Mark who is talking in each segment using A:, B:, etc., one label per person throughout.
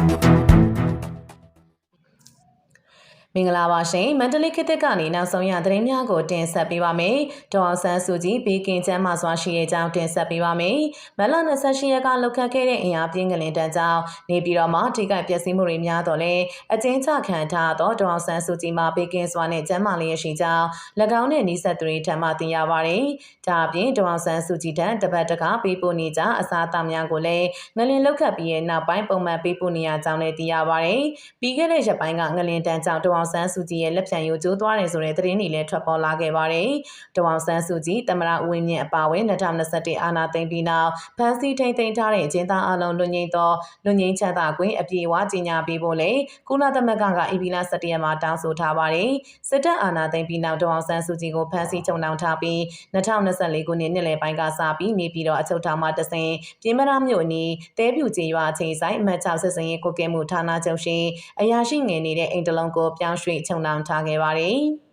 A: Thank you. မင်္ဂလာပါရှင်မန္တလေးခေတ်သစ်ကနေနောက်ဆုံးရသတင်းများကိုတင်ဆက်ပေးပါမယ်။ဒေါ်အောင်ဆန်းစုကြည်ဘေးကင်းချမ်းသာစွာရှိတဲ့အကြောင်းတင်ဆက်ပေးပါမယ်။မလ28ရက်ကလောက်ခတ်ခဲ့တဲ့အင်အားပြင်းကလေးတန်းကြောင့်နေပြည်တော်မှာထိခိုက်ပျက်စီးမှုတွေများတော့လဲအကျဉ်းချခံထားသောဒေါ်အောင်ဆန်းစုကြည်မှာဘေးကင်းစွာနဲ့ကျန်းမာလျက်ရှိကြောင်း၎င်းနဲ့နှိဆက်သူတွေထံမှသိရပါတယ်။ဒါအပြင်ဒေါ်အောင်ဆန်းစုကြည်ထံတပတ်တကပေးပို့နေကြအစားအသောက်များကိုလည်းငလင်လောက်ခတ်ပြီးရဲ့နောက်ပိုင်းပုံမှန်ပေးပို့နေရကြောင်းလည်းသိရပါတယ်။ပြီးခဲ့တဲ့ရက်ပိုင်းကငလင်တန်းကြောင့်ဒေါ်အောင်ဆန်းစုကြည်ရဲ့လက်ဖြံရိုးကျိုးသွားတယ်ဆိုတဲ့သတင်းတွေလည်းထွက်ပေါ်လာခဲ့ပါတယ်။ဒေါ်အောင်ဆန်းစုကြည်တမရဦးဝင်းမြင့်အပါအဝင်2021အာနာသိမ့်ပြီးနောက်ဖမ်းဆီးထိန်သိမ်းထားတဲ့အကျဉ်းသားအလုံးလွတ်ငြိမ်းသောလွတ်ငြိမ်းချမ်းသာခွင့်အပြည့်အဝကြီးညာပေးဖို့လည်းကုလသမဂ္ဂကဧပြီလ17ရက်မှာတောင်းဆိုထားပါတယ်။စစ်တပ်အာဏာသိမ်းပြီးနောက်ဒေါ်အောင်ဆန်းစုကြည်ကိုဖမ်းဆီးချုပ်နှောင်ထားပြီး2024ခုနှစ်နှစ်လယ်ပိုင်းကစပြီးနေပြည်တော်အချုပ်ထောင်မှာတဆင်ပြည်မရမြို့အနီးတဲပြူကျေးရွာအခြေဆိုင်အမှတ်6စစ်စင်ရေးကိုကဲမှုဌာနချုပ်ရှိအရာရှိငယ်နေတဲ့အိမ်တလုံးကိုပြောင်းရွှေ့ချုပ်နှောင်ထားခဲ့ပါတယ်။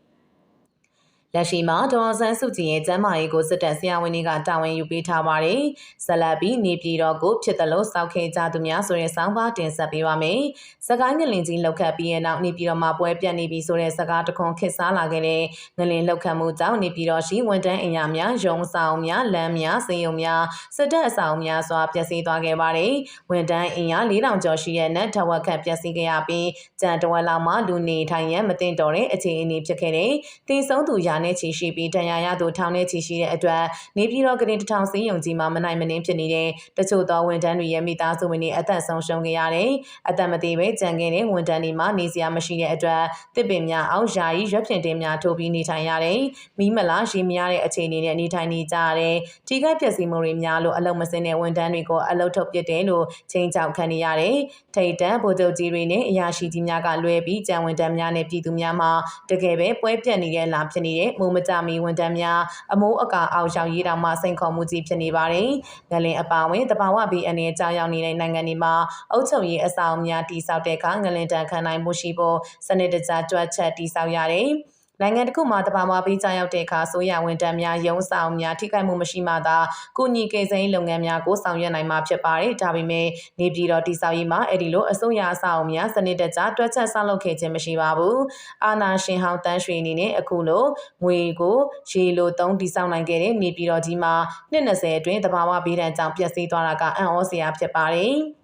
A: လက်ရှိမှာဒေါ်ဆန်းစုကြည်ရဲ့ကျမ်းမာရေးကိုစစ်တပ်ဆရာဝန်တွေကတာဝန်ယူပေးထားပါတယ်။ဇလတ်ပြီးနေပြည်တော်ကိုဖြစ်တယ်လို့စောက်ခဲ့ကြသူများဆိုတဲ့ဆောင်းပါးတင်ဆက်ပေးပါမယ်။စကိုင်းငလင်ကြီးလောက်ခတ်ပြီးရဲ့နောက်နေပြည်တော်မှာပွဲပြတ်နေပြီဆိုတဲ့စကားတခွန်ခစ်စားလာခဲ့တဲ့ငလင်လောက်ခတ်မှုကြောင့်နေပြည်တော်ရှိဝန်တန်းအင်အားများရုံဆောင်များလမ်းများစေယုံများစစ်တပ်အဆောင်များစွာပျက်စီးသွားခဲ့ပါတယ်။ဝန်တန်းအင်အား၄000ကျော်ရှိတဲ့နက်ထဝက်ခတ်ပျက်စီးခဲ့ရပြီးကြံတဝက်လောက်မှလူနေထိုင်ရန်မတင်တော်တဲ့အခြေအနေဖြစ်ခဲ့တဲ့တည်ဆုံးသူရာနဲ့ချီရှိပြီးတန်ရာရသူထောင်နဲ့ချီရှိတဲ့အတွက်နေပြည်တော်ကရင်တထောင်စည်းရုံကြီးမှာမနိုင်မနှင်းဖြစ်နေတဲ့တချို့သောဝန်ထမ်းတွေရဲ့မိသားစုဝင်တွေအသက်ဆုံးရှုံးခဲ့ရတယ်။အသက်မသေးပဲကြံခဲ့တဲ့ဝန်ထမ်းတွေမှာနေစရာမရှိတဲ့အတွက်တစ်ပင်များအောက်ယာယီရွက်ဖြင့်တင်များထိုးပြီးနေထိုင်ရတယ်။မိမလားရေမရတဲ့အခြေအနေနဲ့နေထိုင်နေကြရတယ်။ထိခိုက်ပျက်စီးမှုတွေများလို့အလုံးမစင်းတဲ့ဝန်ထမ်းတွေကိုအလုံးထုတ်ပစ်တယ်လို့ချိန်ချောက်ခံနေရတယ်။ထိတ်တန့်ဗိုလ်ချုပ်ကြီးတွေနဲ့အရာရှိကြီးများကလွဲပြီးကြံဝန်ထမ်းများနဲ့ပြည်သူများမှာတကယ်ပဲပွဲပြတ်နေတဲ့လာဖြစ်နေတဲ့မုံမကြမီဝန်ထမ်းများအမိုးအကာအောက်ရောက်ရေးတောင်မှစိန်ခေါ်မှုကြီးဖြစ်နေပါတယ်။ငလင်အပါဝင်တဘာဝဘီအနေကြောင်းရောက်နေတဲ့နိုင်ငံတွေမှာအုပ်ချုပ်ရေးအဆောင်များတည်ဆောက်တဲ့အခါငလင်တန်ခံနိုင်မှုရှိဖို့စနစ်တကျကြွက်ချက်တည်ဆောက်ရတယ်။ နိုင်ငံတစ်ခုမှာတဘာဝပေးကြရောက်တဲ့အခါဆိုရဝန်တန်းများရုံးဆောင်များထိခိုက်မှုမရှိမှသာကုညီကေစိန်လုပ်ငန်းများကိုဆောင်ရွက်နိုင်မှာဖြစ်ပါတယ်။ဒါပေမဲ့နေပြည်တော်တိဆောက်ရေးမှာအဲ့ဒီလိုအစိုးရအဆောက်အအုံများစနစ်တကျတွက်ချက်ဆောက်လုပ်ခဲ့ခြင်းမရှိပါဘူး။အာနာရှင်ဟောင်းတန်းရွှေအနေနဲ့အခုလိုငွေကိုရေလိုသုံးတိဆောက်နိုင်ခဲ့တဲ့နေပြည်တော်ကြီးမှာနှစ်20အတွင်းတဘာဝပေးတဲ့ကြောင့်ပျက်စီးသွားတာကအံ့ဩစရာဖြစ်ပါတယ်။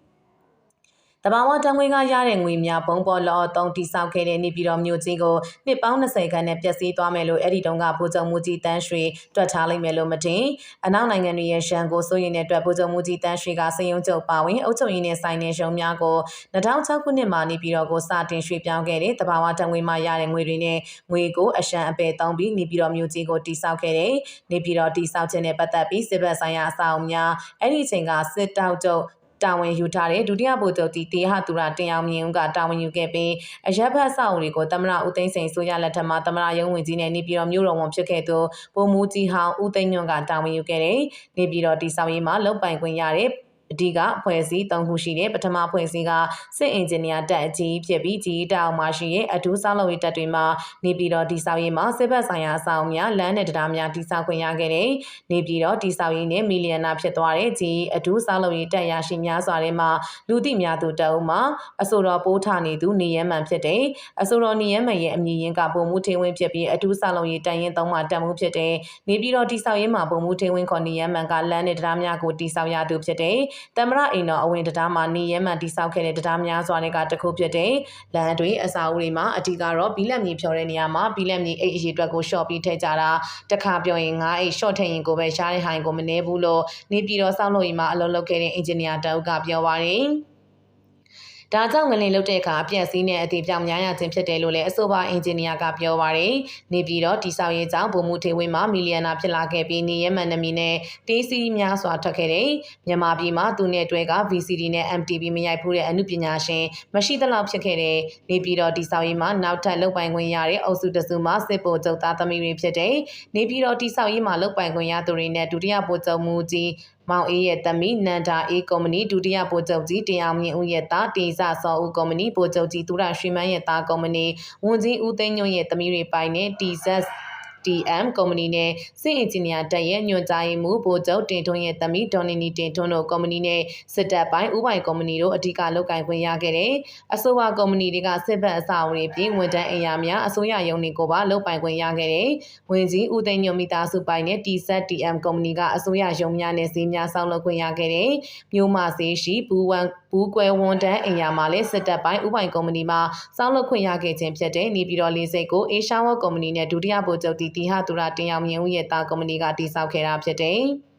A: တဘာဝတံငွေကရတဲ့ငွေများပုံပေါ်လော်သုံးတိဆောက်ခဲ့တဲ့နေပြည်တော်မြို့ကြီးကိုနှစ်ပေါင်း20ခန့်နဲ့ပျက်စီးသွားမယ်လို့အဲ့ဒီတုန်းကဗိုလ်ချုပ်မှုကြီးတန်းရွှေတွက်ထားလိုက်မယ်လို့မတင်အနောက်နိုင်ငံတွေရဲ့ရှန်ကိုစိုးရင်တဲ့အတွက်ဗိုလ်ချုပ်မှုကြီးတန်းရွှေကစယုံချုပ်ပါဝင်အုပ်ချုပ်ရေးနဲ့ဆိုင်တဲ့ရုံများကို2006ခုနှစ်မှာနေပြည်တော်ကိုစတင်ရွှေ့ပြောင်းခဲ့တဲ့တဘာဝတံငွေမှရတဲ့ငွေတွေနဲ့ငွေကိုအရှံအပယ်သုံးပြီးနေပြည်တော်မြို့ကြီးကိုတိဆောက်ခဲ့တဲ့နေပြည်တော်တိဆောက်ခြင်းနဲ့ပတ်သက်ပြီးစစ်ဘက်ဆိုင်ရာအဆောက်အအုံများအဲ့ဒီအချိန်ကစစ်တောက်ချုပ် တာဝန်ယူထားတဲ့ဒုတိယဗိုလ်ချုပ်တီတေဟသူရတင်အောင်မြင့်ဦးကတာဝန်ယူခဲ့ပြီးအရက်ဖတ်ဆောင်တွေကိုသမရဦးသိန်းစိန်ဆိုရလက်ထက်မှာသမရရုံးဝင်ကြီးနဲ့နေပြည်တော်မြို့တော်ဝန်ဖြစ်ခဲ့သူဗိုလ်မှူးကြီးဟောင်းဦးသိန်းညွန့်ကတာဝန်ယူခဲ့တဲ့နေပြည်တော်တီဆောင်ရေးမှာလုံပိုင်ခွင့်ရတဲ့ အဓိကဖွဲ့စည်း၃ခုရှိတဲ့ပထမဖွဲ့စည်းကစစ်အင်ဂျင်နီယာတပ်အကြီးဖြစ်ပြီးကြီးတောင်မှရှိတဲ့အထူးစောက်လုပ်ရေးတပ်တွေမှာနေပြည်တော်တိဆောက်ရေးမှာစစ်ဘက်ဆိုင်ရာအဆောင်များလမ်းနဲ့တရားများတိဆောက်ခွင့်ရခဲ့တဲ့နေပြည်တော်တိဆောက်ရေးနဲ့မီလီယံနာဖြစ်သွားတဲ့ကြီးအထူးစောက်လုပ်ရေးတပ်ရရှိများစွာထဲမှာလူသိများသူတအုပ်မှာအဆိုတော်ပိုးထနေသူနေရမှန်ဖြစ်တဲ့အဆိုတော်နေရမှန်ရဲ့အမည်ရင်းကပုံမှုထေဝင်းဖြစ်ပြီးအထူးစောက်လုပ်ရေးတပ်ရင်းသုံးမှတန်မှုဖြစ်တဲ့နေပြည်တော်တိဆောက်ရေးမှာပုံမှုထေဝင်းခေါ်နေရမှန်ကလမ်းနဲ့တရားများကိုတိဆောက်ရသူဖြစ်တဲ့တမရအိမ်တော်အဝင်တရားမှာနေရဲမှန်တိဆောက်ခဲ့တဲ့တရားများစွာတွေကတခုဖြစ်တဲ့လမ်းတွေအစာအုပ်တွေမှာအဓိကတော့ဘီလက်မြေဖြော်တဲ့နေရာမှာဘီလက်မြေအိတ်အရေးအတွက်ကိုရှော့ပြီးထည့်ကြတာတခါပြောရင်ငါအိတ်ရှော့ထည့်ရင်ကိုပဲရှားတဲ့ဟိုင်ကိုမနေဘူးလို့နေပြည်တော်စောင့်လို့ရင်မှာအလုပ်လုပ်ခဲ့တဲ့အင်ဂျင်နီယာတအုပ်ကပြောပါတယ် ဒါကြောင့်ငလင်လုတ်တဲ့အခါအပြက်စီးနဲ့အသေးပြောင်များရခြင်းဖြစ်တယ်လို့လည်းအဆိုပါအင်ဂျင်နီယာကပြောပါရယ်နေပြည်တော်တိဆောက်ရေးကြောင့်ဗိုလ်မှူးထေဝင်းမှာမီလီယံနာဖြစ်လာခဲ့ပြီးနေရမန်နမီနဲ့တေးစီများစွာထွက်ခဲ့တဲ့မြန်မာပြည်မှာသူနဲ့တွဲက VCD နဲ့ MTV မရိုက်ဖူးတဲ့အမှုပညာရှင်မရှိသလောက်ဖြစ်ခဲ့တဲ့နေပြည်တော်တိဆောက်ရေးမှာနောက်ထပ်လုတ်ပိုင်ခွင့်ရတဲ့အုပ်စုတစုမှစစ်ဗိုလ်ချုပ်သားသမီးတွေဖြစ်တဲ့နေပြည်တော်တိဆောက်ရေးမှာလုတ်ပိုင်ခွင့်ရသူတွေနဲ့ဒုတိယဗိုလ်ချုပ်မှုကြီးမောင်အေးရဲ့သမီးနန္ဒာအေးကုမ္ပဏီဒုတိယဗိုလ်ချုပ်ကြီးတရားမြင့်ဦးရဲ့သားတေဇစောဦးကုမ္ပဏီဗိုလ်ချုပ်ကြီးသူရရွှေမန်းရဲ့သားကုမ္ပဏီဝန်ကြီးဦးသိန်းညွန့်ရဲ့သမီးတွေပိုင်တဲ့ TZS TM ကုမ္ပဏီနဲ့စစ်အင်ဂျင်နီယာတပ်ရဲ့ညွှန်ကြားရေးမှူးဗိုလ်ချုပ်တင်ထွန်းရဲ့သမီးဒေါ်နီနီတင်ထွန်းတို့ကုမ္ပဏီနဲ့စစ်တပ်ပိုင်းဥပိုင်ကုမ္ပဏီတို့အဓိကလုပ်ကိုင်ခွင့်ရခဲ့တယ်။အဆိုပါကုမ္ပဏီတွေကစစ်ဘက်အဆောက်အဦတွေပြင်ဝန်ထမ်းအင်အားများအစိုးရရုံးတွေကိုပါလုပ်ပိုင်ခွင့်ရခဲ့တယ်။ဝင်ကြီးဦးသိန်းညွန်မိသားစုပိုင်နဲ့ TZTM ကုမ္ပဏီကအစိုးရရုံးများနဲ့ဈေးများဆောက်လုပ်ခွင့်ရခဲ့တယ်။မြို့မဈေးရှိဘူးဝန် ဘူးကွယ်ဝန်တန်းအင်ယာမှာလည်းစစ်တပ်ပိုင်းဥပိုင်ကုမ္ပဏီမှာစောက်လုပ်ခွင့်ရခဲ့ခြင်းဖြစ်တဲ့နေပြည်တော်လေးစိတ်ကိုအေရှာဝကုမ္ပဏီနဲ့ဒုတိယဗိုလ်ချုပ်တီတီဟာသူရတင်အောင်မြင့်ဦးရဲ့တာကုမ္ပဏီကတည်ဆောက်ခဲ့တာဖြစ်တယ်။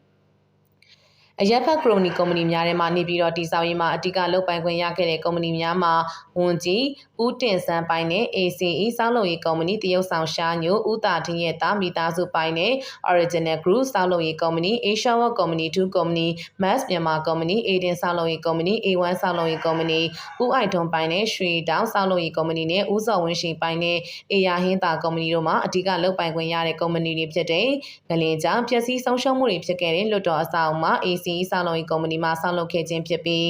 A: အရက်ဖက်ခရိုနီကုမ္ပဏီများထဲမှာနေပြီးတော့တည်ဆောက်ရေးမှာအဓိကလုပ်ပိုင်ခွင့်ရခဲ့တဲ့ကုမ္ပဏီများမှာဝန်ကြီးဦးတင်စန်းပိုင်နဲ့ ACE စောက်လုပ်ရေးကုမ္ပဏီတရုတ်ဆောင်ရှားညိုဦးတာထင်းရဲ့တာမိသားစုပိုင်နဲ့ Original Group စောက်လုပ်ရေးကုမ္ပဏီ Asia World Company 2 Company Mass မြန်မာကုမ္ပဏီ Aiden စောက်လုပ်ရေးကုမ္ပဏီ A1 စောက်လုပ်ရေးကုမ္ပဏီဦးအိုက်ထွန်းပိုင်နဲ့ရွှေတောင်စောက်လုပ်ရေးကုမ္ပဏီနဲ့ဦးစော်ဝင်းရှိပိုင်နဲ့အေယာဟင်းတာကုမ္ပဏီတို့မှာအဓိကလုပ်ပိုင်ခွင့်ရတဲ့ကုမ္ပဏီတွေဖြစ်တဲ့ငလင်ကြောင့်ပျက်စီးဆုံးရှုံးမှုတွေဖြစ်ခဲ့တဲ့လွတ်တော်အဆောက်အုံမှာ ACE စောက်လုပ်ရေးကုမ္ပဏီမှဆောက်လုပ်ခဲ့ခြင်းဖြစ်ပြီး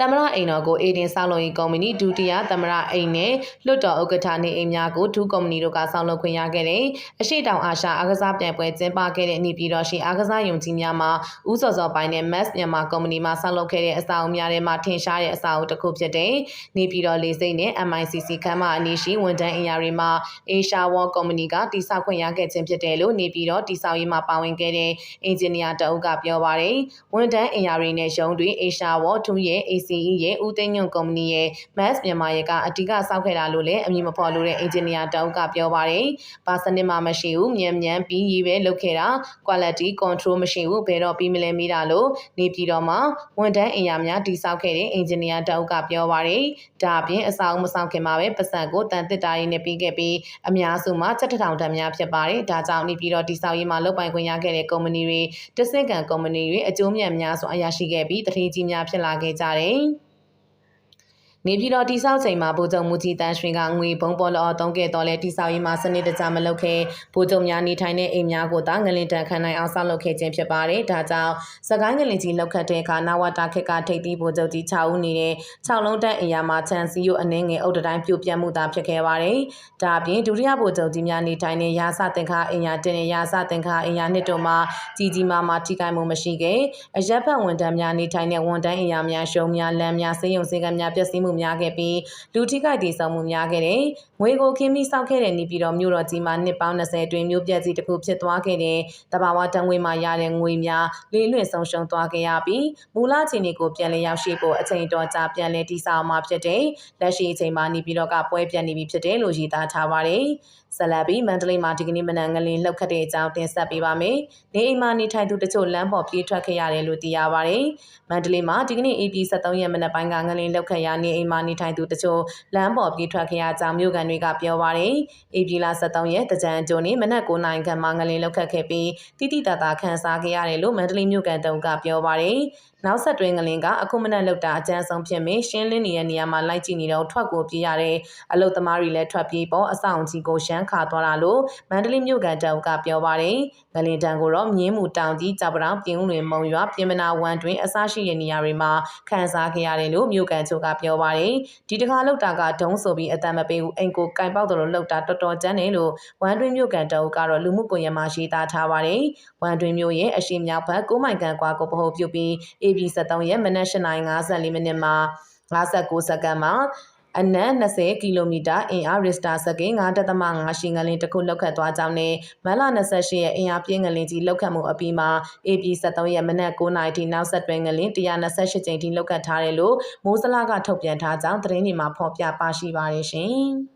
A: သမရအိမ်တော်ကိုအေဒင်ဆောက်လုပ်ရေးကုမ္ပဏီဒုတိယသမရအိမ်နဲ့လွတ်တော်ဥက္ကဋ္ဌနေအိမ်များကိုဒုကုမ္ပဏီတို့ကဆောက်လုပ်ခွင့်ရခဲ့တဲ့အရှိတောင်အာရှအားကစားပြိုင်ပွဲကျင်းပခဲ့တဲ့နေပြည်တော်ရှိအားကစားယုံကြီးများမှာဥစော်စော်ပိုင်းနဲ့ Mass မြန်မာကုမ္ပဏီမှဆောက်လုပ်ခဲ့တဲ့အဆောက်အဦများထဲမှာထင်ရှားတဲ့အဆောက်အဦတစ်ခုဖြစ်တဲ့နေပြည်တော်လေးစိတ်နဲ့ MICC ခမ်းမအနီးရှိဝန်ထမ်းအင်အားတွေမှာ Asia World ကုမ္ပဏီကတိစောက်ခွင့်ရခဲ့ခြင်းဖြစ်တယ်လို့နေပြည်တော်တိစောက်ရေးမှာပါဝင်ခဲ့တဲ့အင်ဂျင်နီယာတအုပ်ကပြောပါတယ်ဝန်ထမ်းအင်အားတွေနဲ့ရုံးတွေ Asia World 2ရဲ့ ACE ရဲ့ဦးသိန်းညွန့်ကုမ္ပဏီရဲ့ Mass မြန်မာရဲ့ကအဓိကစောက်ခဲ့တာလို့လည်းအမည်မဖော်လို့တဲ့အင်ဂျင်နီယာတအုပ်ကပြောပါတယ်။ဘာစနစ်မှမရှိဘူး၊မြန်မြန်ပြီးရေးပဲလုပ်ခဲ့တာ quality control မရှိဘူးဘယ်တော့ပြီးမလဲမိတာလို့နေပြည်တော်မှာဝန်ထမ်းအင်အားများတိစောက်ခဲ့တဲ့အင်ဂျင်နီယာတအုပ်ကပြောပါတယ်။ဒါအပြင်အဆောင်မဆောင်ခင်မှာပဲပတ်စံကိုတန်တစ်တားရင်းနဲ့ပြီးခဲ့ပြီးအများစုမှာချက်ထောင်တန်းများဖြစ်ပါတယ်။ဒါကြောင့်နေပြည်တော်တိစောက်ရေးမှာလုပ်ပိုင်ခွင့်ရခဲ့တဲ့ကုမ္ပဏီတွေတဆင့်ကန်ကုမ္ပဏီတွေအကျိုးမြတ်များစွာရရှိခဲ့ပြီးတထေးကြီးများဖြစ်လာခဲ့ကြတယ်။ bem နေပြည်တော်တိဆောက်ချိန်မှာဗိုလ်ချုပ်မူကြီးတန်းရွှေကငွေဘုံပေါ်လောတုံးခဲ့တော်လဲတိဆောက်ရေးမှာစနစ်တကျမလုပ်ခဲ့ဗိုလ်ချုပ်များနေထိုင်တဲ့အိမ်များကိုသာငလင်တန်ခံနိုင်အောင်ဆောက်လုပ်ခဲ့ခြင်းဖြစ်ပါတယ်။ဒါကြောင့်စကိုင်းငလင်ကြီးလောက်ခတ်တဲ့အခါနဝတာခက်ကထိပ်သီးဗိုလ်ချုပ်ကြီး6ဦးနေတဲ့6လုံးတက်အိမ်ယာမှာချန်စီယိုအနေငယ်အုတ်တိုင်းပြိုပြတ်မှုသာဖြစ်ခဲ့ပါတယ်။ဒါအပြင်ဒုတိယဗိုလ်ချုပ်ကြီးများနေထိုင်တဲ့ရာစတင်ခါအိမ်ယာတင်တဲ့ရာစတင်ခါအိမ်ယာနှစ်တို့မှာကြီးကြီးမားမားထိခိုက်မှုမရှိခဲ့အရက်ဖက်ဝန်ထမ်းများနေထိုင်တဲ့ဝန်ထမ်းအိမ်ယာများရှုံများလမ်းများစေယုံစေကမ်းများပျက်စီးမှုများခဲ့ပြီးလူထိခိုက်ဒေဆုံးမှုများခဲ့တဲ့ငွေကိုခင်းပြီးစောက်ခဲ့တဲ့နေပြည်တော်မြို့တော်ကြီးမှာနှစ်ပေါင်း20အတွင်းမြို့ပြက်ကြီးတစ်ခုဖြစ်သွားခဲ့တဲ့တဘာဝတန်ငွေမှာရတဲ့ငွေများလေးလွင့်ဆုံးရှုံးသွားခဲ့ရပြီးမူလခြေနေကိုပြန်လည်ရောက်ရှိဖို့အချိန်တော်ကြာပြန်လည်တည်ဆောက်မှာဖြစ်တဲ့လက်ရှိအချိန်မှာနေပြည်တော်ကပွဲပြတ်နေပြီဖြစ်တယ်လို့ရည်သားထားပါတယ်ဆလဘီမန္တလေးမှာဒီကနေ့မနက်ငလင်လှုပ်ခတ်တဲ့အကြောင်းတင်ဆက်ပေးပါမယ်။နေအိမ်မှာနေထိုင်သူတချို့လမ်းပေါ်ပြေးထွက်ခဲ့ရတယ်လို့သိရပါတယ်။မန္တလေးမှာဒီကနေ့ AP 73ရက်မနက်ပိုင်းကငလင်လှုပ်ခတ်ရနေအိမ်မှာနေထိုင်သူတချို့လမ်းပေါ်ပြေးထွက်ခဲ့ရကြောင်းမြို့ကန်တွေကပြောပါတယ်။ AP လ73ရက်တကြံကျုံနေ့မနက်9:00နာရီခန့်မှာငလင်လှုပ်ခတ်ခဲ့ပြီးတိတိတတ်တာခန်းစားခဲ့ရတယ်လို့မန္တလေးမြို့ကန်တုံးကပြောပါတယ်။ နောက်ဆက်တွဲငလင်ကအခုမနက်လောက်တာအကြမ်းဆုံးဖြစ်မင်းရှင်းလင်းနေတဲ့နေရာမှာလိုက်ကြည့်နေတော့ထွက်ကိုပြေးရတဲ့အလုတ်သမားတွေလည်းထွက်ပြေးပေါ်အဆောင်ကြီးကိုရှမ်းခါသွားတာလို့မန္တလေးမြို့ကန်တောင်ကပြောပါတယ်ငလင်တန်ကိုတော့မြင်းမူတောင်ကြီးကြောက်ပတောင်ပြင်းဦးတွင်မုံရွာပြင်မနာဝမ်တွင်အစရှိတဲ့နေရာတွေမှာခန်းစားခဲ့ရတယ်လို့မြို့ကန်ချိုကပြောပါတယ်ဒီတခါလောက်တာကဒုံးဆိုပြီးအတန်မပေးဘူးအိမ်ကိုကင်ပေါက်တယ်လို့လောက်တာတော်တော်ကျန်းတယ်လို့ဝမ်တွင်မြို့ကန်တောင်ကတော့လူမှုကွန်ရက်မှာရေးသားထားပါတယ်ဝမ်တွင်မြို့ရဲ့အရှိမြောက်ဘက်9မိုင်ကန်ကွာကိုပဟုတ်ပြုတ်ပြီး AB73 ရဲ့မနက်8:54မိနစ်မှာ59စက္ကန့်မှာအနက်20ကီလိုမီတာအင်အားရစ်တာစကင်9.5ရှိငလင်တစ်ခုလောက်ခတ်သွားကြောင်းနဲ့မလ28ရဲ့အင်အားပြင်းငလင်ကြီးလောက်ခတ်မှုအပြီးမှာ AP73 ရဲ့မနက်9နာရီထိနောက်ဆက်တွဲငလင်128ကြိမ်ထိလောက်ခတ်ထားတယ်လို့မိုးစလာကထုတ်ပြန်ထားကြောင်းသတင်းတွေမှာဖော်ပြပါရှိပါတယ်ရှင်။